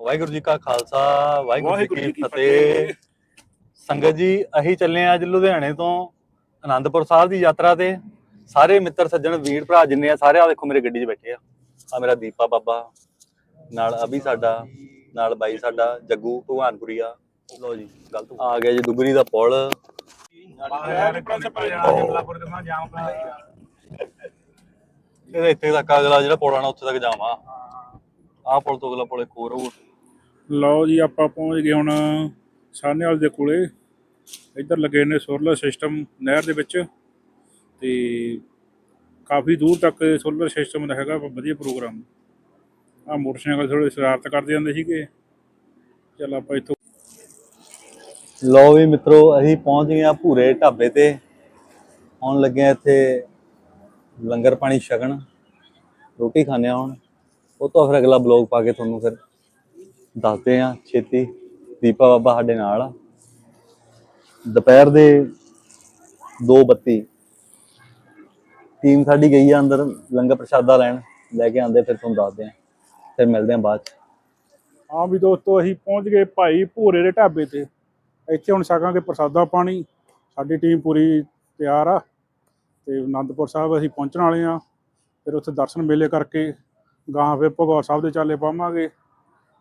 ਵਾਹਿਗੁਰੂ ਜੀ ਕਾ ਖਾਲਸਾ ਵਾਹਿਗੁਰੂ ਜੀ ਕੀ ਫਤਿਹ। ਸੰਗਤ ਜੀ ਅਸੀਂ ਚੱਲੇ ਆ ਅੱਜ ਲੁਧਿਆਣੇ ਤੋਂ ਆਨੰਦਪੁਰ ਸਾਹਿਬ ਦੀ ਯਾਤਰਾ ਤੇ। ਸਾਰੇ ਮਿੱਤਰ ਸੱਜਣ ਵੀਰ ਭਰਾ ਜਿੰਨੇ ਆ ਸਾਰੇ ਆ ਦੇਖੋ ਮੇਰੇ ਗੱਡੀ 'ਚ ਬੈਠੇ ਆ। ਆ ਮੇਰਾ ਦੀਪਾ ਬਾਬਾ ਨਾਲ ਅਭੀ ਸਾਡਾ ਨਾਲ ਬਾਈ ਸਾਡਾ ਜੱਗੂ ਭਗਵਾਨਪੁਰੀਆ ਲੋ ਜੀ ਗਲਤ ਆ ਗਿਆ ਜੀ ਦੁਗਰੀ ਦਾ ਪੁਲ। ਇਹਦੇ ਇੱਥੇ ਤੱਕ ਅਗਲਾ ਜਿਹੜਾ ਪੁਲ ਆਣਾ ਉੱਥੇ ਤੱਕ ਜਾਵਾਂ। ਆਹ ਪੁਲ ਤੋਂ ਅਗਲਾ ਪੁਲ ਇੱਕ ਹੋਰ ਹੋਊ। ਲਓ ਜੀ, ਆਪਾਂ ਪਹੁੰਚ ਗਏ ਹੁਣ ਸਾਹਨੇਵਾਲ ਦੇ ਕੋਲੇ। ਇੱਧਰ ਲੱਗੇ ਨੇ ਸੋਲਰ ਸਿਸਟਮ ਨਹਿਰ ਦੇ ਵਿੱਚ ਤੇ ਕਾਫੀ ਦੂਰ ਤੱਕ ਸੋਲਰ ਸਿਸਟਮ ਦਾ ਹੈਗਾ ਵਧੀਆ ਪ੍ਰੋਗਰਾਮ ਆ ਮੋਟਰਸਾਈਕਲ ਥੋੜੇ ਸ਼ਰਾਰਤ ਕਰਦੇ ਜਾਂਦੇ ਸੀਗੇ। ਚੱਲ ਆਪਾਂ ਇੱਥੋਂ ਲੋ ਵੀ ਮਿੱਤਰੋ, ਅਸੀਂ ਪਹੁੰਚ ਗਏ ਆ ਭੂਰੇ ਢਾਬੇ ਤੇ। ਆਉਣ ਲੱਗੇ ਆ ਇੱਥੇ ਲੰਗਰ ਪਾਣੀ ਛਕਣ। ਰੋਟੀ ਖਾਣੇ ਆ ਹੁਣ। ਉਹ ਤੋਂ ਫਿਰ ਅਗਲਾ ਬਲੌਗ ਪਾ ਕੇ ਤੁਹਾਨੂੰ ਫਿਰ ਦੱਸਦੇ ਆ, ਛੇਤੀ ਦੀਪਾ ਬਾਬਾ ਸਾਡੇ ਨਾਲ ਆ। ਦੁਪਹਿਰ ਦੇ 2:32 ਟੀਮ ਸਾਡੀ ਗਈ ਆ ਅੰਦਰ ਲੰਗਰ ਪ੍ਰਸ਼ਾਦਾ ਲੈਣ, ਲੈ ਕੇ ਆਂਦੇ ਫਿਰ ਤੁਹਾਨੂੰ ਦੱਸਦੇ ਆ। ਫਿਰ ਮਿਲਦੇ ਆ ਬਾਅਦ ਚ। ਹਾਂ ਵੀ ਦੋਸਤੋ, ਅਸੀਂ ਪਹੁੰਚ ਗਏ ਭਾਈ ਭੂਰੇ ਦੇ ਢਾਬੇ ਤੇ। ਇੱਥੇ ਹੁਣ ਛਕਾਂਗੇ ਪ੍ਰਸਾਦਾ ਪਾਣੀ। ਸਾਡੀ ਟੀਮ ਪੂਰੀ ਤਿਆਰ ਆ। ਤੇ ਅਨੰਦਪੁਰ ਸਾਹਿਬ ਅਸੀਂ ਪਹੁੰਚਣ ਵਾਲੇ ਆ। ਫਿਰ ਉੱਥੇ ਦਰਸ਼ਨ ਮੇਲੇ ਕਰਕੇ ਗਾਂ ਫਿਰ ਭਗੌਰ ਸਾਹਿਬ ਦੇ ਚਾਲੇ ਪਾਵਾਂਗੇ।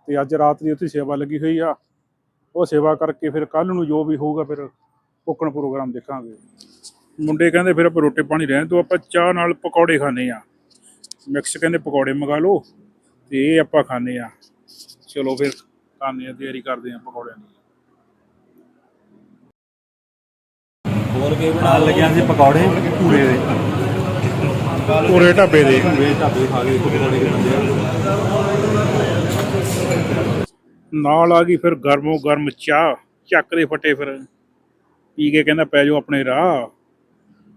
ਤੇ ਅੱਜ ਰਾਤ ਦੀ ਉੱਥੇ ਸੇਵਾ ਲੱਗੀ ਹੋਈ ਆ। ਉਹ ਸੇਵਾ ਕਰਕੇ ਫਿਰ ਕੱਲ ਨੂੰ ਜੋ ਵੀ ਹੋਊਗਾ ਫਿਰ ਕੋਕਣ ਪ੍ਰੋਗਰਾਮ ਦੇਖਾਂਗੇ। ਮੁੰਡੇ ਕਹਿੰਦੇ ਫਿਰ ਆਪਾਂ ਰੋਟੀ ਪਾਣੀ ਰਹਿਣ ਤੋਂ ਆਪਾਂ ਚਾਹ ਨਾਲ ਪਕੌੜੇ ਖਾਣੇ ਆ ਮਿਕਸ ਕਹਿੰਦੇ ਪਕੌੜੇ ਮੰਗਾ ਲਓ ਤੇ ਇਹ ਆਪਾਂ ਖਾਣੇ ਆ ਚਲੋ ਫਿਰ ਖਾਣੇ ਆ ਤਿਆਰੀ ਕਰਦੇ ਆ ਪਕੌੜਿਆਂ ਦੀ। ਹੋਰ ਕੇ ਬਣਾ ਲੱਗਿਆ ਸੀ ਪਕੌੜੇ ਪੂਰੇ ਦੇ। ਪੂਰੇ ਢਾਬੇ ਦੇ। ਪੂਰੇ ਢਾਬੇ ਖਾ ਕੇ ਪਕੌੜੇ ਖਾਂਦੇ ਆ। ਨਾਲ ਆ ਗਈ ਫਿਰ ਗਰਮੋ ਗਰਮ ਚਾਹ ਚੱਕ ਦੇ ਫਟੇ ਫਿਰ। ਪੀ ਕੇ ਕਹਿੰਦਾ ਪੈ ਜਾਓ ਆਪਣੇ ਰਾਹ।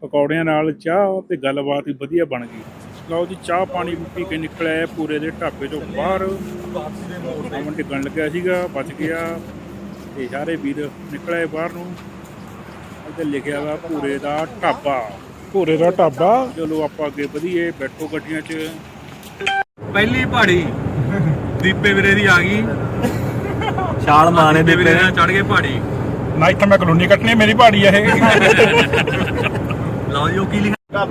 ਪਕੌੜਿਆਂ ਨਾਲ ਚਾਹ ਤੇ ਗੱਲਬਾਤ ਹੀ ਵਧੀਆ ਬਣ ਗਈ। ਲਓ ਜੀ ਚਾਹ ਪਾਣੀ ਪੀ ਕੇ ਨਿਕਲਿਆ ਪੂਰੇ ਦੇ ਢਾਬੇ ਤੋਂ ਬਾਹਰ। ਅਮਨ ਡਿੱਗਣ ਲੱਗਿਆ ਸੀਗਾ ਬਚ ਗਿਆ। ਤੇ ਸਾਰੇ ਵੀਰ ਨਿਕਲੇ ਬਾਹਰ ਨੂੰ। ਇੱਥੇ ਲਿਖਿਆ ਵਾ ਪੂਰੇ ਦਾ ਢਾਬਾ। ਪੂਰੇ ਦਾ ਢਾਬਾ? ਚਲੋ ਆਪਾਂ ਅੱਗੇ ਵਧੀਏ ਬੈਠੋ ਗੱਡੀਆਂ 'ਚ। ਪਹਿਲੀ ਪਹਾੜੀ ਦੀਪੇ ਵੀਰੇ ਦੀ ਆ ਗਈ। ਛਾਲ ਮਾਰਨੇ ਦੇ ਵੀਰੇ ਨਾਲ ਚੜ ਗਏ ਪਹਾੜੀ। ਨਾ ਇੱਥੇ ਮੈਂ ਕਲੋਨੀ ਕੱਟਣੀ ਮੇਰੀ ਪਹਾੜੀ ਆ ਇਹ। ਲਓ ਜੀ ਉਹ ਕੀ ਲਿਖਿਆ?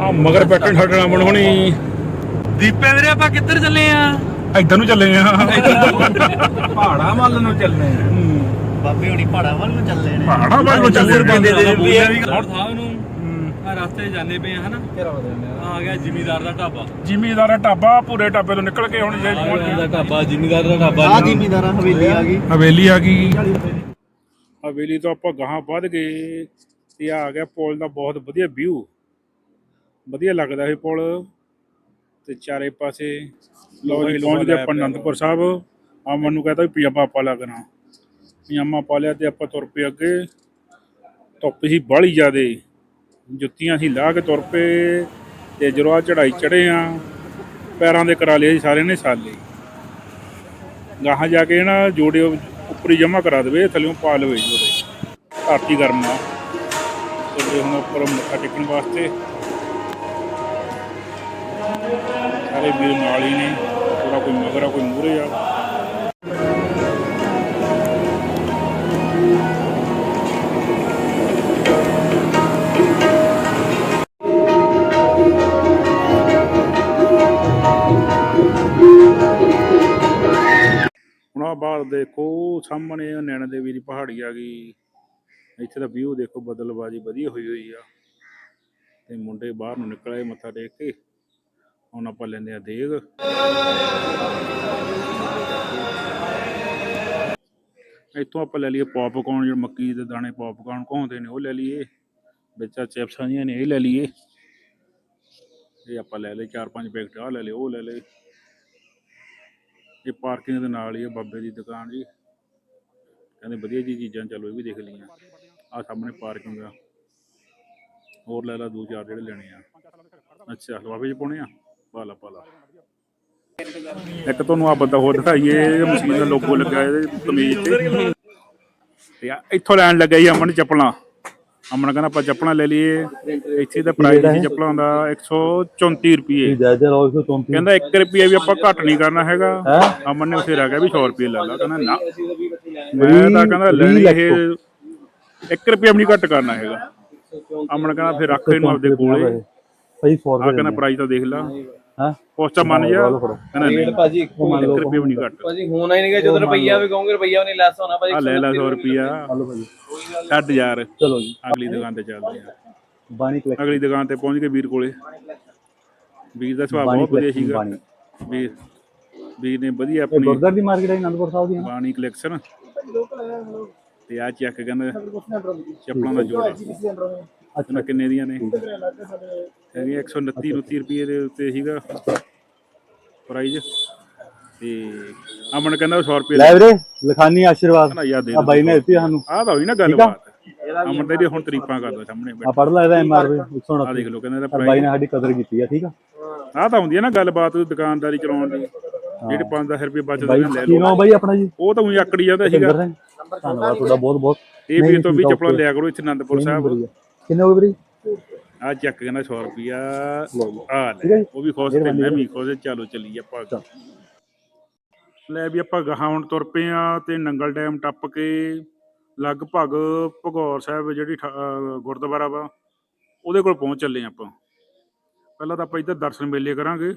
ਆ। ਮਗਰ ਬੈਠਣ ਸਾਡੇ ਨਾਲ ਅਮਨ ਹੋਣੀ। ਦੀਪੇ ਵੀਰੇ ਆਪਾਂ ਕਿੱਧਰ ਚੱਲੇ ਆ? ਇੱਧਰ ਨੂੰ ਚੱਲੇ ਆ। ਪਹਾੜਾ ਵੱਲ ਨੂੰ ਚੱਲਨੇ ਬਾਬੇ ਹੁਣੀ ਪਹਾੜਾਂ ਵੱਲ ਨੂੰ ਚੱਲੇ ਨੇ। ਪਹਾੜਾਂ ਵੱਲ ਨੂੰ ਚੱਲੇ ਬੰਦੇ ਦੇ ਵੀ ਆ। ਗੌਰ ਸਾਹਿਬ ਨੂੰ ਆ ਰਸਤੇ 'ਚ ਜਾਂਦੇ ਪਏ ਆ ਹਨਾ? ਆ ਗਿਆ ਜ਼ਿਮੀਦਾਰ ਦਾ ਢਾਬਾ। ਜ਼ਿਮੀਦਾਰ ਢਾਬਾ ਪੂਰੇ ਢਾਬੇ ਤੋਂ ਨਿਕਲ ਕੇ ਹੁਣ ਜੇ ਪਹੁੰਚ ਦਾ ਢਾਬਾ ਜ਼ਿਮੀਦਾਰ ਦਾ ਢਾਬਾ। ਆ ਜ਼ਿਮੀਦਾਰਾਂ ਹਵੇਲੀ ਆ ਗਈ। ਹਵੇਲੀ ਆ ਗਈ। ਹਵੇਲੀ ਤੋਂ ਆਪਾਂ ਗਾਹਾਂ ਵੱਧ ਗਏ ਤੇ ਆ ਗਿਆ ਪੁਲ ਦਾ ਬਹੁਤ ਵਧੀਆ ਵਿਊ ਵਧੀਆ ਲੱਗਦਾ ਇਹ ਪੁਲ। ਤੇ ਚਾਰੇ ਪਾਸੇ ਲਓ ਜੀ ਪਹੁੰਚ ਗਏ ਆਪਾਂ ਅਨੰਦਪੁਰ ਸਾਹਿਬ। ਆ ਮੈਨੂੰ ਕਹਿੰਦਾ ਵੀ ਪਜਾਮਾ ਪਾ ਲਾ ਕਰਾਂ। ਪਜਾਮਾ ਪਾ ਲਿਆ ਤੇ ਆਪਾਂ ਤੁਰ ਪਏ ਅੱਗੇ। ਧੁੱਪ ਸੀ ਬਾਹਲੀ ਜ਼ਿਆਦੇ। ਜੁੱਤੀਆਂ ਅਸੀਂ ਲਾ ਕੇ ਤੁਰ ਪਏ ਤੇ ਜਦੋਂ ਆ ਚੜਾਈ ਚੜੇ ਆ, ਪੈਰਾਂ ਦੇ ਕਰਾ ਲਏ ਸੀ ਸਾਰੇ ਨੇ ਸਾਲੇ ਗਾਹਾਂ ਜਾ ਕੇ ਨਾ ਜੋੜੇ ਉੱਪਰ ਹੀ ਜਮਾ ਕਰਾ ਦੇਵੇ, ਥੱਲੇੋਂ ਪਾ ਲਵੇ ਜੋੜੇ। ਧਰਤੀ ਗਰਮ ਤੇ ਹੁਣ ਉੱਪਰ ਮੱਥਾ ਟੇਕਣ ਵਾਸਤੇ। ਸਾਰੇ ਵੀਰ ਨਾਲ ਹੀ ਨੇ ਥੋੜਾ ਕੋਈ ਮਗਰ ਆ, ਕੋਈ ਮੂਰੇ ਆ। ਬਾਹਰ ਦੇਖੋ, ਸਾਹਮਣੇ ਆ, ਨੈਣਾ ਦੇਵੀ ਦੀ ਪਹਾੜੀ ਆ ਗਈ। ਇੱਥੇ ਦਾ ਵਿਊ ਦੇਖੋ, ਬਦਲਬਾਜੀ ਵਧੀਆ ਹੋਈ ਹੋਈ ਆ। ਤੇ ਮੁੰਡੇ ਬਾਹਰ ਨੂੰ ਨਿਕਲ ਆਏ ਮੱਥਾ ਟੇਕ ਕੇ। ਹੁਣ ਆਪਾਂ ਲੈਂਦੇ ਆ ਦੇਗ। ਇੱਥੋਂ ਆਪਾਂ ਲੈ ਲਈਏ ਪੌਪਕੌਰਨ ਜਿਹੜੇ ਮੱਕੀ ਦੇ ਦਾਣੇ ਪੌਪਕੌਰਨ ਕਹਾਉਂਦੇ ਨੇ, ਉਹ ਲੈ ਲਈਏ। ਵਿੱਚ ਆ ਚਿਪਸਾਂ ਜੀਆਂ ਨੇ, ਇਹ ਲੈ ਲਈਏ। ਇਹ ਆਪਾਂ ਲੈ ਲਏ, ਚਾਰ ਪੰਜ ਪੈਕਟ ਆ ਲੈ ਲਏ, ਉਹ ਲੈ ਲਏ। ਇਹ ਪਾਰਕਿੰਗ ਦੇ ਨਾਲ ਹੀ ਹੈ ਬਾਬੇ ਦੀ ਦੁਕਾਨ ਜੀ। ਕਹਿੰਦੇ ਵਧੀਆ ਜੀ ਚੀਜ਼ਾਂ ਚਲੋ ਇਹ ਵੀ ਦੇਖ ਲਈਆਂ। ਆ ਸਾਹਮਣੇ ਪਾਰਕਿੰਗ ਆ। ਹੋਰ ਲੈ ਲਾ ਦੋ ਚਾਰ ਜਿਹੜੇ ਲੈਣੇ ਆ। ਅੱਛਾ ਲਵਾਵੇ ਚ ਪਾਉਣੇ ਆ? ਪਾ ਲਾ ਇੱਕ ਤੁਹਾਨੂੰ ਆ ਬੰਦਾ ਹੋਰ ਦਿਖਾਈਏ, ਇਹ ਮਸ਼ੀਨ ਦਾ ਲੋਗੋ ਲੱਗਾ ਇਹਦੇ ਕਮੀਜ਼ ਤੇ। ਤੇ ਇੱਥੋਂ ਲੈਣ ਲੱਗਾ ਜੀ ਅਮਨ ਚੱਪਲਾਂ। ਅਮਨ ਕਹਿੰਦਾ ਆਪਾਂ ਚੱਪਲਾਂ ਲੈ ਲਈਏ। ਇੱਥੇ ਦਾ ਪ੍ਰਾਈਸ ਸੀ ਚੱਪਲਾਂ ਦਾ 134 ਰੁਪਏ ਕਹਿੰਦਾ 1 ਰੁਪਏ ਵੀ ਆਪਾਂ ਘੱਟ ਨਹੀਂ ਕਰਨਾ ਹੈਗਾ। ਅਮਨ ਨੇ ਉਸੇ ਰਹਿ ਗਿਆ ਵੀ 100 ਰੁਪਏ ਲੈ ਲਾ ਕਹਿੰਦਾ ਨਾ। ਮੈਂ ਤਾਂ ਕਹਿੰਦਾ ਲੈਣੀ ਇਹ 1 ਰੁਪਏ ਵੀ ਨਹੀਂ ਘੱਟ ਕਰਨਾ ਹੈਗਾ। ਅਮਨ ਕਹਿੰਦਾ ਫਿਰ ਰੱਖ ਇਹਨੂੰ ਆਪਦੇ ਕੋਲੇ। ਭਾਈ 100 ਆ ਰੁਪਏ ਕਹਿੰਦਾ ਪ੍ਰਾਈਸ ਤਾਂ ਦੇਖ ਲਾ। ਹਾਂ। ਪੋਸਟਾ ਮੰਨ ਜਾ। ਕਹਿੰਦਾ ਨਹੀਂ? ਭਾਜੀ 1 ਰੁਪਏ ਵੀ ਨਹੀਂ ਘੱਟ। ਭਾਜੀ ਹੋਣਾ ਹੀ ਨਹੀਂਗਾ ਜਦੋਂ ਰੁਪਈਆ ਵੀ ਕਹੋਗੇ ਰੁਪਈਆ ਵੀ ਨਹੀਂ ਲੈਸ ਹੋਣਾ ਭਾਜੀ ਆ ਲੈ ਲੈ 100 ਰੁਪਿਆ ਹਲੋ ਭਾਈ ਛੱਡ ਯਾਰ। ਚਲੋ ਜੀ। ਅਗਲੀ ਦੁਕਾਨ ਤੇ ਚੱਲਦੇ ਆ ਬਾਣੀ ਕਲੈਕਸ਼ਨ ਅਗਲੀ ਦੁਕਾਨ ਤੇ ਪਹੁੰਚ ਗਏ ਵੀਰ ਕੋਲੇ। ਵੀਰ ਦਾ ਸੁਭਾਅ ਬਾਣੀ ਬਹੁਤ ਵਧੀਆ ਸੀਗਾ। ਬਾਣੀ। ਵੀਰ ਵੀਰ ਨੇ ਵਧੀਆ ਇਹ ਆਪਣੀ ਗੁਰਦਾਰ ਦੀ ਮਾਰਕੀਟ ਹੈ ਅਨੰਦਪੁਰ ਸਾਹਿਬ ਦੀ ਹੈ। ਨਾ? ਬਾਣੀ ਕਲੈਕਸ਼ਨ ਤੇ ਆ ਚੈੱਕ ਕਹਿੰਦਾ ਚੱਪਲਾਂ ਦਾ ਜੋੜਾ। ਅੱਛਾ। ਕਿੰਨੇ ਦੀਆਂ ਨੇ? ਹੈਗੀਆਂ 129 29 ਰੁਪਏ ਦੇ ਉੱਤੇ ਸੀਗਾ। ਪ੍ਰਾਈਜ਼। ਤੇ ਅਮਨ ਕਹਿੰਦਾ 100 ਰੁਪਏ ਲੈ ਵੀਰੇ ਲਖਾਨੀ ਆਸ਼ੀਰਵਾਦ। ਦੇ ਆ ਬਾਈ ਨੇ ਦਿੱਤੀ ਸਾਨੂੰ। ਆਹ ਤਾਂ ਹੋਈ ਨਾ ਗੱਲਬਾਤ। ਅਮਨ ਇਹਦੀ ਹੁਣ ਤਰੀਫਾਂ ਕਰਦਾ ਸਾਹਮਣੇ ਆ ਪੜ ਲੈ ਇਹਦਾ ਐਮਆਰਪੀ ਆ। 129 ਦੇਖ ਲਓ ਕਹਿੰਦਾ ਇਹਦਾ ਬਾਈ ਨੇ ਸਾਡੀ ਕਦਰ ਕੀਤੀ ਆ ਠੀਕ ਆ? ਆਹ ਤਾਂ ਹੁੰਦੀ ਹੈ ਨਾ ਗੱਲਬਾਤ ਦੁਕਾਨਦਾਰੀ ਚਲਾਉਣ ਦੀ। ਜਿਹੜੇ 5-10 ਰੁਪਏ ਬਚਦੇ ਨੇ ਲੈ ਕੀ ਲਓ। ਨਾਮ ਬਾਈ ਆਪਣਾ ਜੀ? ਉਹ ਤਾਂ ਉਹੀ ਆਕੜੀ ਜਾਂਦਾ ਸੀਗਾ। ਧੰਨਵਾਦ ਤੁਹਾਡਾ ਬਹੁਤ ਬਹੁਤ ਇਹ ਵੀ ਤੋਂ ਵੀ ਆ, ਚੱਪਲਾਂ। ਲਿਆ ਕਰੋ ਇੱਥੇ ਆਨੰਦਪੁਰ ਸਾਹਿਬ। ਕਿੰਨੇ ਹੋ ਗਏ ਵੀਰੇ? ਆ ਚੱਕ ਕਹਿੰਦਾ 100 ਰੁਪਿਆ ਆ ਲੈ। ਉਹ ਵੀ ਖੁਸ਼ ਤੇ ਮੈਂ ਵੀ ਖੁਸ਼ ਚਲੋ ਚੱਲੀਏ ਆਪਾਂ। ਲੈ ਵੀ ਆਪਾਂ ਗਾਹਾਂ ਹੁਣ ਤੁਰ ਪਏ ਆ ਤੇ ਨੰਗਲ ਡੈਮ ਟੱਪ ਕੇ ਲਗਭਗ ਭਗੌਰ ਸਾਹਿਬ ਜਿਹੜੀ ਗੁਰਦੁਆਰਾ ਵਾ ਉਹਦੇ ਕੋਲ ਪਹੁੰਚ ਚੱਲੇ ਆਪਾਂ। ਪਹਿਲਾਂ ਤਾਂ ਆਪਾਂ ਇੱਧਰ ਦਰਸ਼ਨ ਮੇਲੇ ਕਰਾਂਗੇ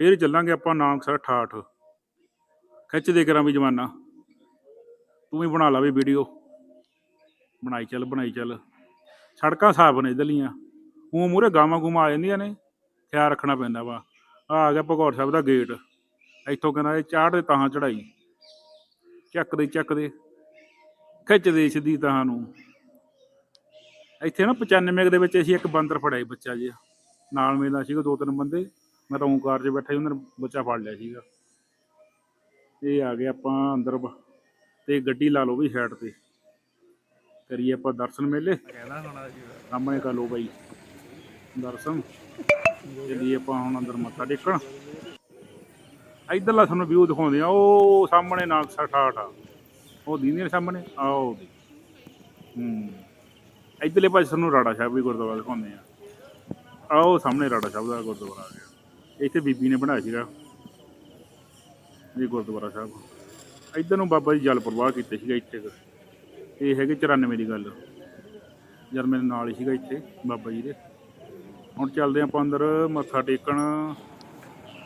ਫਿਰ ਚੱਲਾਂਗੇ ਆਪਾਂ ਨਾਨਕਸਰ ਠਾਠ। ਖਿੱਚਦੇ ਕਰਾਂ ਵੀ ਜਮਾਨਾ। ਤੂੰ ਵੀ ਬਣਾ ਲਾ ਵੀ ਵੀਡੀਓ ਬਣਾਈ ਚੱਲ ਬਣਾਈ ਚੱਲ। ਸੜਕਾਂ ਸਾਫ਼ ਨੇ ਇਧਰਲੀਆਂ। ਉਹ ਮੂਰੇ ਗਾਵਾਂ ਗੂਮਾਂ ਆ ਜਾਂਦੀਆਂ ਨੇ। ਖਿਆਲ ਰੱਖਣਾ ਪੈਂਦਾ ਵਾ। ਆ ਆ ਗਿਆ ਭਗੌੜ ਸਾਹਿਬ ਦਾ ਗੇਟ। ਇੱਥੋਂ ਕਹਿੰਦਾ ਇਹ ਚਾੜ ਦੇ ਤਾਹਾਂ ਚੜਾਈ। ਚੱਕਦੇ ਚੱਕਦੇ। ਖਿੱਚਦੇ ਸਿੱਧੀ ਤਾਹਾਂ ਨੂੰ। ਇੱਥੇ ਨਾ 95 ਦੇ ਵਿੱਚ ਅਸੀਂ ਇੱਕ ਬਾਂਦਰ ਫੜਿਆ ਬੱਚਾ ਜਿਹਾ। ਨਾਲ ਮੇਰਾ ਸੀਗਾ ਦੋ ਤਿੰਨ ਬੰਦੇ। ਮੈਂ ਤਾਂ ਕਾਰ 'ਚ ਬੈਠਾ ਸੀ, ਉਹਨਾਂ ਨੇ ਬੱਚਾ ਫੜ ਲਿਆ ਸੀਗਾ। ਇਹ ਆ ਗਏ ਆਪਾਂ ਅੰਦਰ ਤੇ ਗੱਡੀ ਲਾ ਲਓ ਵੀ ਸਾਈਡ ਤੇ। ਕਰੀਏ ਆਪਾਂ ਦਰਸ਼ਨ ਮੇਲੇ। ਸਾਹਮਣੇ ਕਰ ਲਓ ਬਾਈ। ਦਰਸ਼ਨ। ਚੱਲੀਏ ਆਪਾਂ ਹੁਣ ਅੰਦਰ ਮੱਥਾ ਟੇਕਣ। ਇਧਰਲਾ ਤੁਹਾਨੂੰ ਵਿਊ ਦਿਖਾਉਂਦੇ ਆ। ਉਹ ਸਾਹਮਣੇ ਨਾਕਸਾ ਠਾਠ ਆ। ਉਹ ਦੀਨੇ ਸਾਹਮਣੇ। ਆਓ ਦੀ ਹੂੰ। ਇਧਰਲੇ ਪਾਸੇ ਤੁਹਾਨੂੰ ਰਾੜਾ ਸਾਹਿਬ ਵੀ ਗੁਰਦੁਆਰਾ ਦਿਖਾਉਂਦੇ ਆ। ਆਓ ਸਾਹਮਣੇ ਰਾੜਾ ਸਾਹਿਬ ਦਾ ਗੁਰਦੁਆਰਾ ਆ ਗਿਆ। ਇੱਥੇ ਬੀਬੀ ਨੇ ਬਣਾਇਆ ਸੀਗਾ। ਇਹ ਗੁਰਦੁਆਰਾ ਸਾਹਿਬ। ਇਧਰ ਨੂੰ ਬਾਬਾ ਜੀ ਜਲ ਪ੍ਰਵਾਹ ਕੀਤੇ ਸੀਗਾ ਇੱਥੇ। ਇਹ ਹੈਗੇ 94 ਦੀ ਗੱਲ। ਜਦ ਮੇਰੇ ਨਾਲ ਹੀ ਸੀਗਾ ਇੱਥੇ, ਬਾਬਾ ਜੀ ਦੇ। ਹੁਣ ਚੱਲਦੇ ਆਪਾਂ ਅੰਦਰ, ਮੱਥਾ ਟੇਕਣ।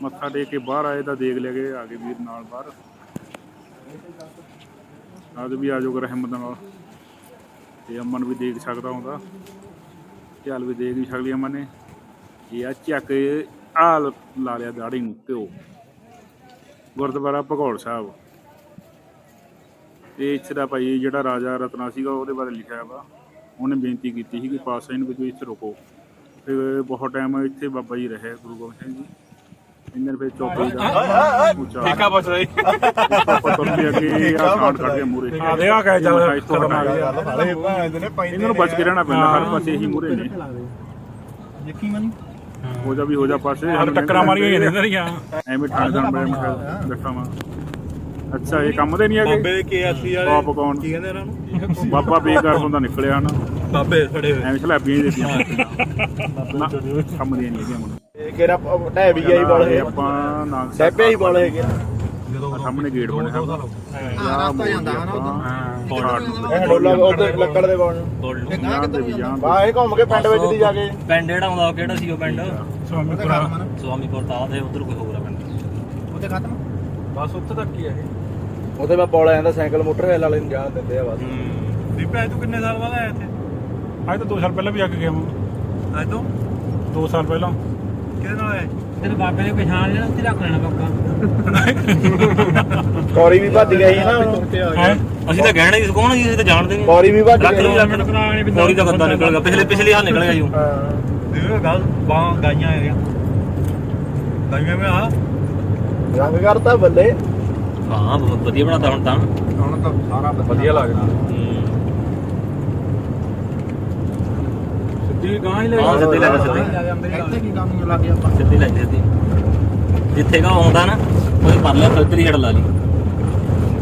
ਮੱਥਾ ਟੇਕ ਕੇ ਬਾਹਰ ਆਏ ਤਾਂ ਦੇਖ ਲਿਆ ਕੇ ਆ ਗਏ ਵੀਰ ਨਾਲ ਬਾਹਰ। ਆਜ ਵੀ ਆਜੋ ਕਰ ਹਿੰਮਤ ਨਾਲ। ਤੇ ਅਮਨ ਵੀ ਦੇਖ ਸਕਦਾ ਹੁੰਦਾ। ਚੱਲ ਵੀ ਦੇਖ ਨਹੀਂ ਸਕਦੀ ਅਮਨ ਨੇ। ਇਹ ਆ ਚੱਕ ਆ ਲਾ ਲਿਆ ਦਾੜੀ ਨੂੰ, ਘਿਓ। ਗੁਰਦੁਆਰਾ ਭਗੌੜ ਸਾਹਿਬ। ਤੇ ਇੱਥੇ ਦਾ ਭਾਈ ਜਿਹੜਾ ਰਾਜਾ ਰਤਨਾ ਸੀਗਾ ਉਹਦੇ ਬਾਰੇ ਲਿਖਿਆ ਵਾ। ਉਹਨੇ ਬੇਨਤੀ ਕੀਤੀ ਸੀ ਕਿ ਪਾਤਸ਼ਾਹ ਨੂੰ ਵੀ ਇੱਥੇ ਰੁਕੋ। ਤੇ ਬਹੁਤ ਟਾਈਮ ਇੱਥੇ ਬਾਬਾ ਜੀ ਰਹੇ ਗੁਰੂ ਗੋਬਿੰਦ ਸਿੰਘ ਜੀ। ਇਹਨਾਂ ਨੇ ਫਿਰ ਚੌਪੜੀ ਦਾ ਉੱਚਾ ਠੇਕਾ ਪੁੱਛ ਰਹੀ। ਆਪਾਂ ਤੁਰ ਕੇ ਅੱਗੇ ਆ ਕਾਂਡ ਕੱਢ ਕੇ ਮੂਰੇ ਆ ਦੇ ਆ ਕਹਿ ਚੱਲ ਇਹਨਾਂ ਨੂੰ ਬਚ ਕੇ ਰਹਿਣਾ ਪੈਂਦਾ ਹਰ ਪਾਸੇ ਹੀ ਮੂਰੇ ਨੇ। ਯਕੀ ਮਨੀ ਹੋ ਜਾ ਵੀ ਹੋ ਜਾ ਪਾਸੇ। ਹਰ ਟੱਕਰਾਂ ਮਾਰੀਆਂ ਹੀ ਨੇ ਦਰੀਆਂ ਐਵੇਂ ਠਾਣਦਾਰ ਮੈਂ ਦੱਸਾਂ ਅੱਛਾ ਇਹ ਕੰਮ ਦੇ ਨਹੀਂ ਹੈਗੇ? ਬਾਬੇ ਦੇ ਕੇਐਸਸੀ ਵਾਲੇ। ਬਾਪ ਕੌਣ? ਕੀ ਕਹਿੰਦੇ ਇਹਨਾਂ ਨੂੰ? ਬਾਬਾ ਬੇਕਾਰ ਬੰਦਾ ਨਿਕਲਿਆ ਨਾ। ਬਾਬੇ ਖੜੇ ਹੋਏ। ਐਵੇਂ ਸਲਾਬੀਆਂ ਹੀ। ਦਿੱਤੀਆਂ ਨਾ, ਕੰਮ ਦੀਆਂ ਨਹੀਂ ਹੈਗੀਆਂ ਹੁਣ। ਇਹ ਕਿਹੜਾ ਢਹਿ ਵੀ ਆਈ ਬੋਲ ਇਹ ਆਪਾਂ ਨਾਗ ਸੈਪੇ ਹੀ ਬੋਲ ਹੈਗੇ। ਸਾਹਮਣੇ ਗੇਟ ਬਣਿਆ ਹੋਇਆ ਹਾਂ ਰਸਤਾ ਜਾਂਦਾ ਹਨਾ ਉਧਰ। ਇਹ ਡੋਲਾ ਉੱਤੇ ਲੱਕੜ ਦੇ ਬੋਲ ਵੀ ਜਾਣ। ਬਾ ਇਹ ਘੁੰਮ ਕੇ ਪਿੰਡ ਵਿੱਚ ਦੀ ਜਾ ਕੇ। ਪਿੰਡ ਜਿਹੜਾ ਆਉਂਦਾ ਉਹ ਕਿਹੜਾ ਸੀ ਉਹ ਪਿੰਡ? ਸਵਾਮੀਪੁਰਾ। ਸਵਾਮੀਪੁਰ ਤਾਂ ਤੇ ਉਧਰ ਕੋਈ ਹੋਰ ਆ ਪਿੰਡ। ਉੱਤੇ ਖਤਮ? ਬਸ ਉੱਥੇ ਤੱਕ ਹੀ ਆ ਇਹ। ਉੱਥੇ ਮੈਂ ਬੋਲ ਆਇਆ ਸਾਈਕਲ ਮੋਟਰ ਵਾਲੇ ਨੂੰ ਜਾਣ ਦਿੰਦੇ ਆ ਬਸ। ਦੀਪਾ ਤੂੰ ਕਿੰਨੇ ਸਾਲ ਬਾਅਦ ਆਇਆ ਇੱਥੇ? ਅੱਜ ਤਾਂ 2 ਸਾਲ ਪਹਿਲਾਂ ਵੀ ਆ ਕੇ ਗਿਆ ਮੈਂ ਅੱਜ ਤੋਂ? 2 ਸਾਲ ਪਹਿਲਾਂ। ਕਿਹਦੇ ਨਾਲ ਆਇਆ? ਤੇਰੇ ਬਾਬੇ ਨੇ ਪਛਾਣ ਲੈਣਾ ਉੱਥੇ ਰੱਖ ਲੈਣਾ ਪੱਕਾ। ਕੌਰੀ ਵੀ ਭੱਜ ਗਈ ਨਾ ਹੈ? ਅਸੀਂ ਤਾਂ ਕਹਿਣਾ ਸੀ ਕੌਣ ਸੀ ਅਸੀਂ ਤਾਂ ਜਾਣਦੇ ਨਹੀਂ। ਕੌਰੀ ਵੀ ਭੱਜ ਰੱਖ ਗਈ ਮੋਰੀ ਦਾ ਗੱਦਾ ਨਿਕਲ ਗਿਆ। ਪਿਛਲੇ ਪਿਛਲੇ ਹਾਲ ਨਿਕਲ ਗਿਆ ਜੀ ਉਹ। ਇਹ ਗੱਲ ਬਾਹ ਗਾਈਆਂ ਆ ਗਿਆ ਗਾਈਆਂ ਮੈਂ ਆ। ਰੰਗ ਕਰਤਾ ਬੱਲੇ ਹਾਂ ਬਹੁਤ ਵਧੀਆ ਬਣਾਤਾ ਹੁਣ ਤਾਂ ਹੁਣ ਤਾਂ ਸਾਰਾ ਵਧੀਆ ਲੱਗਦਾ ਹੂੰ। ਸਿੱਧੀ ਗਾਂ ਹੀ ਲੈ ਹਾਂ, ਸਿੱਧੀ ਲੈ ਜਾ, ਸਿੱਧੀ। ਇੱਥੇ ਕੀ ਕੰਮ ਲੱਗ ਗਿਆ ਆਪਾਂ ਸਿੱਧੀ ਲੈ ਜੀ ਸਿੱਧੀ ਜਿੱਥੇ ਕਾ ਆਉਂਦਾ ਨਾ ਕੋਈ ਪਰ ਲੈ ਤਰੀ ਛੜ ਲਾ ਲਈ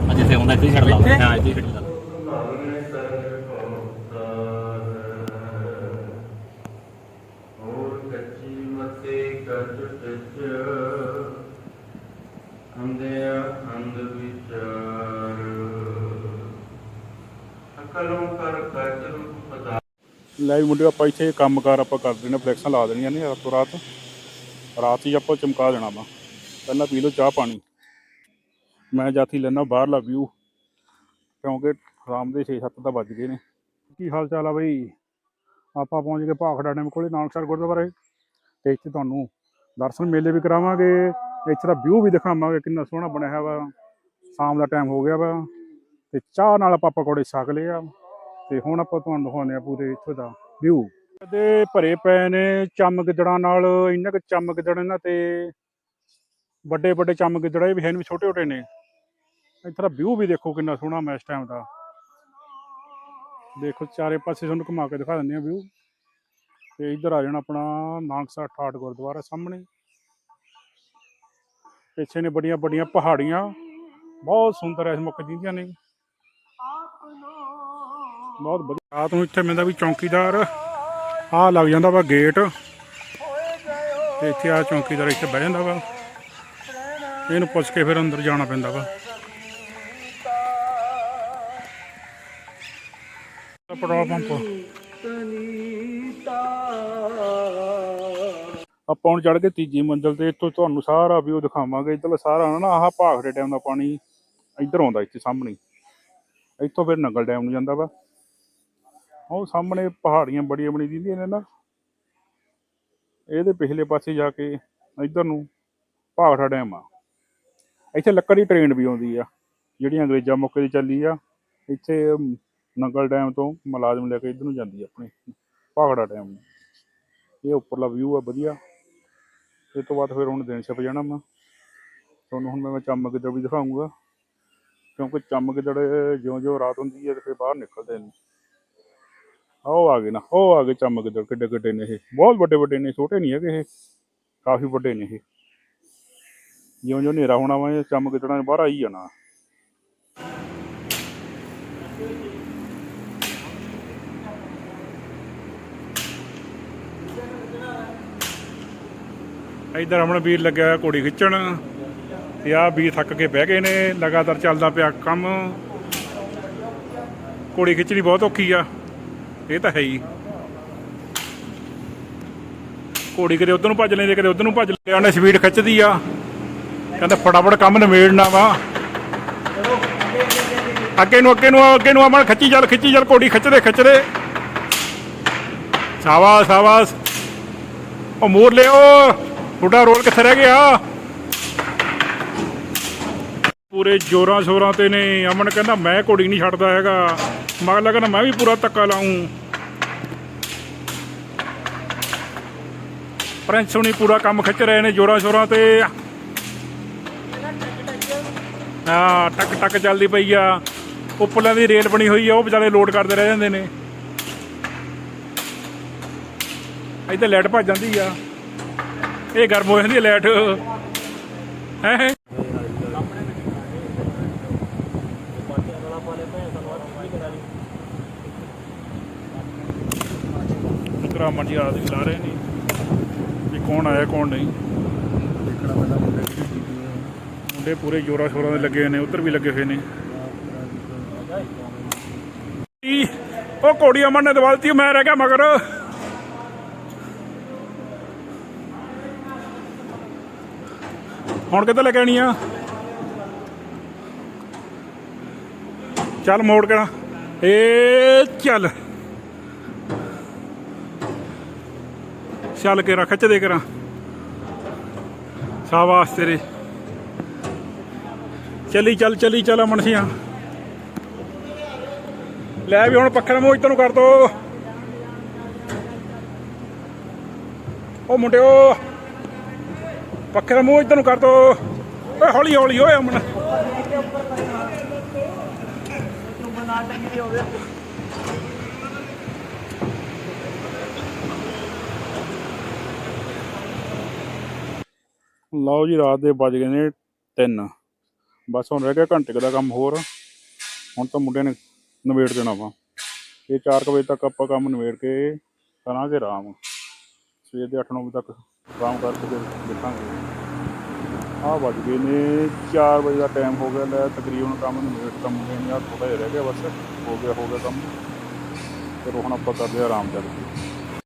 ਆ ਜਿੱਥੇ ਆਉਂਦਾ ਇੱਥੇ ਹੀ ਛੜ ਲਾ ਲਈ। ਇੱਥੇ? ਹਾਂ ਇੱਥੇ ਹੀ ਛੜ ਲਾ ਲਈ। ਹੋਰ ਕੱਚੀ ਮੱਤੇ ਕਰ ਚੁੱਟ ਚ ਲੈ ਵੀ ਮੁੰਡੇ ਆਪਾਂ ਇੱਥੇ ਕੰਮਕਾਰ ਆਪਾਂ ਕਰ ਦੇਣੇ ਫਲੈਕਸਾਂ ਲਾ ਦੇਣੀਆਂ ਨੇ ਰਾਤੋਂ ਰਾਤ। ਰਾਤ ਹੀ ਆਪਾਂ ਚਮਕਾ ਦੇਣਾ ਵਾ। ਪਹਿਲਾਂ ਪੀ ਲਓ ਚਾਹ ਪਾਣੀ। ਮੈਂ ਜਾਤੀ ਲੈਣਾ ਬਾਹਰਲਾ ਵਿਊ ਕਿਉਂਕਿ ਸ਼ਾਮ ਦੇ 6-7 ਤਾਂ ਵੱਜ ਗਏ ਨੇ। ਕੀ ਹਾਲ ਚਾਲ ਆ ਬਈ? ਆਪਾਂ ਪਹੁੰਚ ਗਏ ਭਾਖੜਾ ਡੈਮ ਕੋਲੇ ਨਾਨਕਸਰ ਗੁਰਦੁਆਰੇ। ਤੇ ਇੱਥੇ ਤੁਹਾਨੂੰ ਦਰਸ਼ਨ ਮੇਲੇ ਵੀ ਕਰਾਵਾਂਗੇ। ਇੱਥੇ ਦਾ ਵਿਊ ਵੀ ਦਿਖਾਵਾਂਗੇ, ਕਿੰਨਾ ਸੋਹਣਾ ਬਣਿਆ ਹੋਇਆ ਵਾ। ਸ਼ਾਮ ਦਾ ਟਾਈਮ ਹੋ ਗਿਆ ਵਾ। ਤੇ ਚਾਹ ਨਾਲ ਆਪਾਂ ਪਕੌੜੇ ਛਕ ਲਏ ਆ। ਤੇ ਹੁਣ ਆਪਾਂ ਤੁਹਾਨੂੰ ਦਿਖਾਉਂਦੇ ਆ ਪੂਰੇ ਇੱਥੋਂ ਦਾ ਵਿਊ ਦੇ ਭਰੇ ਪਏ ਨੇ ਚਮ ਗਿੱਦੜਾਂ ਨਾਲ, ਇੰਨਾ ਕੁ ਚਮ ਗਿੱਦੜ ਇਹਨਾਂ ਤੇ ਵੱਡੇ ਵੱਡੇ ਚਮ ਗਿੱਦੜ ਇਹ ਵੀ ਹਨ ਵੀ ਛੋਟੇ ਛੋਟੇ ਨੇ। ਇੱਥੇ ਦਾ ਵਿਊ ਵੀ ਦੇਖੋ ਕਿੰਨਾ ਸੋਹਣਾ ਮੈਂ ਇਸ ਟਾਈਮ ਦਾ। ਦੇਖੋ ਚਾਰੇ ਪਾਸੇ ਤੁਹਾਨੂੰ ਘੁਮਾ ਕੇ ਦਿਖਾ ਦਿੰਦੇ ਆ ਵਿਊ ਤੇ ਇੱਧਰ ਆ ਜਾਣਾ ਆਪਣਾ ਨਾਨਕਸਰ ਠਾਠ ਗੁਰਦੁਆਰਾ ਸਾਹਮਣੇ। ਪਿੱਛੇ ਨੇ ਬੜੀਆਂ ਬੜੀਆਂ ਪਹਾੜੀਆਂ। ਬਹੁਤ ਸੁੰਦਰ ਇਸ ਮੁੱਕ ਜਿੰਦੀਆਂ ਨੇ। ਬਹੁਤ ਵਧੀਆ। ਰਾਤ ਨੂੰ ਇੱਥੇ ਮਿਲਦਾ ਵੀ ਚੌਂਕੀਦਾਰ ਆ ਲੱਗ ਜਾਂਦਾ ਵਾ ਗੇਟ। ਤੇ ਇੱਥੇ ਆ ਚੌਂਕੀਦਾਰ ਇੱਥੇ ਬਹਿ ਜਾਂਦਾ ਵਾ। ਇਹਨੂੰ ਪੁੱਛ ਕੇ ਫਿਰ ਅੰਦਰ ਜਾਣਾ ਪੈਂਦਾ ਵਾ। Petrol pump. ਆਪਾਂ ਹੁਣ ਚੜ ਕੇ ਤੀਜੀ ਮੰਜ਼ਲ ਤੇ ਇੱਥੋਂ ਤੁਹਾਨੂੰ ਸਾਰਾ ਵਿਊ ਦਿਖਾਵਾਂਗੇ। ਇੱਧਰਲਾ ਸਾਰਾ ਨਾ ਆਹ ਭਾਖੜੇ ਡੈਮ ਦਾ ਪਾਣੀ ਇੱਧਰ ਆਉਂਦਾ ਇੱਥੇ ਸਾਹਮਣੇ। ਇੱਥੋਂ ਫਿਰ ਨੰਗਲ ਡੈਮ ਨੂੰ ਜਾਂਦਾ ਵਾ। ਉਹ ਸਾਹਮਣੇ ਪਹਾੜੀਆਂ ਬੜੀਆਂ ਬਣੀ ਦਿੰਦੀਆਂ ਨੇ ਨਾ। ਇਹਦੇ ਪਿਛਲੇ ਪਾਸੇ ਜਾ ਕੇ ਇੱਧਰ ਨੂੰ ਭਾਖੜਾ ਡੈਮ ਆ। ਇੱਥੇ ਲੱਕੜ ਦੀ ਟ੍ਰੇਨ ਵੀ ਆਉਂਦੀ ਆ ਜਿਹੜੀ ਅੰਗਰੇਜ਼ਾਂ ਮੌਕੇ ਦੀ ਚੱਲੀ ਆ। ਇੱਥੇ ਨੰਗਲ ਡੈਮ ਤੋਂ ਮੁਲਾਜ਼ਮ ਲੈ ਕੇ ਇੱਧਰ ਨੂੰ ਜਾਂਦੀ ਆ ਆਪਣੇ, ਭਾਖੜਾ ਡੈਮ ਨੂੰ। ਇਹ ਉੱਪਰਲਾ ਵਿਊ ਆ, ਵਧੀਆ। ਇਹ ਤੋਂ ਬਾਅਦ ਫਿਰ ਹੁਣ ਦਿਨ ਛਿਪ ਜਾਣਾ ਵਾ ਤੁਹਾਨੂੰ ਹੁਣ ਮੈਂ ਚੰਮ ਗਿੱਦੜ ਵੀ ਦਿਖਾਉਂਗਾ ਕਿਉਂਕਿ ਚੰਮ ਗਿੱਦੜ ਜਿਉਂ-ਜਿਉਂ ਰਾਤ ਹੁੰਦੀ ਹੈ ਤੇ ਫਿਰ ਬਾਹਰ ਨਿਕਲਦੇ ਨੇ। ਉਹ ਆ ਗਏ ਨਾ, ਉਹ ਆ ਗਏ ਚੰਮ ਕਿੱਡੇ ਕਿੱਡੇ ਨੇ ਇਹ। ਬਹੁਤ ਵੱਡੇ ਵੱਡੇ ਨੇ, ਛੋਟੇ ਨਹੀਂ ਹੈਗੇ ਇਹ। ਕਾਫੀ ਵੱਡੇ ਨੇ ਇਹ। ਜਿਉਂ-ਜਿਉਂ ਹਨੇਰਾ ਹੋਣਾ ਵਾ, ਇਹ ਚੰਮ ਬਾਹਰ ਆਈ ਜਾਣਾ। ਇੱਧਰ ਆਪਣਾ ਵੀਰ ਲੱਗਿਆ ਹੋਇਆ ਘੋੜੀ ਖਿੱਚਣ ਤੇ ਆਹ ਵੀਰ ਥੱਕ ਕੇ ਬਹਿ ਗਏ ਨੇ, ਲਗਾਤਾਰ ਚੱਲਦਾ ਪਿਆ ਕੰਮ। ਘੋੜੀ ਖਿੱਚਣੀ ਬਹੁਤ ਔਖੀ ਆ। ਇਹ ਤਾਂ ਹੈ ਹੀ। ਘੋੜੀ ਕਦੇ ਉਧਰ ਨੂੰ ਭੱਜ ਲੈਂਦੇ, ਕਦੇ ਉਧਰ ਨੂੰ ਭੱਜ ਲੈਂਦੇ। ਉਹਨੇ ਸਪੀਡ ਖਿੱਚਦੀ ਆ। ਕਹਿੰਦਾ ਫਟਾਫਟ ਕੰਮ ਨਿਬੇੜਨਾ ਵਾ। ਅੱਗੇ ਨੂੰ ਅੱਗੇ ਨੂੰ ਅੱਗੇ ਨੂੰ ਅਮਨ ਖਿੱਚੀ ਚੱਲ ਖਿੱਚੀ ਚੱਲ, ਘੋੜੀ ਖਿੱਚਦੇ ਖਿੱਚਦੇ। ਸ਼ਾਬਾਸ਼ ਸ਼ਾਬਾਸ਼। ਉਹ ਮੋਰ ਲਿਓ ਤੁਹਾਡਾ ਰੋਲ ਕਿੱਥੇ ਰਹਿ ਗਿਆ? ਪੂਰੇ ਜੋਰਾਂ ਸ਼ੋਰਾਂ ਤੇ ਨੇ। ਅਮਨ ਕਹਿੰਦਾ, ਮੈਂ ਘੋੜੀ ਨਹੀਂ ਛੱਡਦਾ ਹੈਗਾ। ਮਗਲਾ ਕਹਿੰਦਾ, ਮੈਂ ਵੀ ਪੂਰਾ ਧੱਕਾ ਲਾਉਂ ਪ੍ਰਿੰਸ ਹੁਣੀ ਪੂਰਾ ਕੰਮ ਖਿੱਚ ਰਹੇ ਨੇ ਜੋਰਾਂ ਸ਼ੋਰਾਂ ਤੇ। ਹਾਂ, ਟਕ ਟਕ ਚੱਲਦੀ ਪਈ ਆ। ਉੱਪਰਲਾਂ ਦੀ ਰੇਲ ਬਣੀ ਹੋਈ ਆ, ਉਹ ਵਿਚਾਰੇ ਲੋਡ ਕਰਦੇ ਰਹਿ ਜਾਂਦੇ ਨੇ। ਇੱਥੇ ਲਾਈਟ ਭੱਜ ਜਾਂਦੀ ਆ। ਇਹ ਗਰਮ ਹੋ ਜਾਂਦੀ ਹੈ ਲਾਈਟ ਹੈ। ਮੰਡੀ ਆਦਮੀ ਲਾ ਰਹੇ ਨੇ ਵੀ ਕੌਣ ਆਇਆ ਕੌਣ ਨਹੀਂ। ਮੁੰਡੇ ਪੂਰੇ ਜੋਰਾ ਸ਼ੋਰਾਂ ਦੇ ਲੱਗੇ ਹੋਏ ਨੇ ਉੱਧਰ ਵੀ ਲੱਗੇ ਹੋਏ ਨੇ। ਈ, ਉਹ ਘੋੜੀ ਅਮਨ ਨੇ ਦਵਾਲਤੀ ਮੈਂ ਰਹਿ ਗਿਆ ਮਗਰ। ਹੁਣ ਕਿੱਧਰ ਲੈ ਕੇ ਆਣੀ ਆ? ਚੱਲ ਮੋੜ ਕੇ ਨਾ। ਏ ਚੱਲ। ਚੱਲ ਕੇ ਰੱਖ ਦੇ ਕਰਾਂ ਸ਼ਾਬਾਸ਼ ਤੇਰੇ। ਚੱਲੀ, ਚੱਲ ਚੱਲੀ, ਚੱਲ ਅਮਨ ਲੈ ਵੀ ਹੁਣ ਪੱਖੇ ਦਾ ਮੂੰਹ ਕਰ ਦੋ। ਉਹ ਮੁੰਡਿਓ, ਪੱਖੇ ਦਾ ਮੂੰਹ ਇੱਧਰ ਨੂੰ ਕਰ ਦੋ। ਓਏ ਹੌਲੀ ਹੌਲੀ, ਓਏ ਅਮਨ। ਲਓ ਜੀ, ਰਾਤ ਦੇ ਵੱਜ ਗਏ ਨੇ 3 ਬਸ ਹੁਣ ਰਹਿ ਗਿਆ ਘੰਟੇ ਕੁ ਦਾ ਕੰਮ ਹੋਰ। ਹੁਣ ਤਾਂ ਮੁੰਡੇ ਨੇ ਨਿਬੇੜ ਦੇਣਾ ਵਾ। ਇਹ 4 ਵਜੇ ਤੱਕ ਆਪਾਂ ਕੰਮ ਨਿਬੇੜ ਕੇ ਕਰਾਂਗੇ ਆਰਾਮ। ਸਵੇਰ ਦੇ 8-9 ਵਜੇ ਤੱਕ ਆਰਾਮ ਕਰਕੇ ਫਿਰ ਦੇਖਾਂਗੇ। ਆਹ ਵੱਜ ਗਏ ਨੇ 4 ਵਜੇ ਦਾ ਟਾਈਮ ਹੋ ਗਿਆ ਲੈ। ਤਕਰੀਬਨ ਕੰਮ ਨਿਬੇੜ ਤਾਂ ਮੁੰਡੇ ਨੇ ਆ ਥੋੜਾ ਜਿਹਾ ਰਹਿ ਗਿਆ ਬਸ। ਹੋ ਗਿਆ ਹੋ ਗਿਆ ਕੰਮ। ਫਿਰ ਹੁਣ ਆਪਾਂ ਕਰਦੇ ਆ ਆਰਾਮ ਕਰਕੇ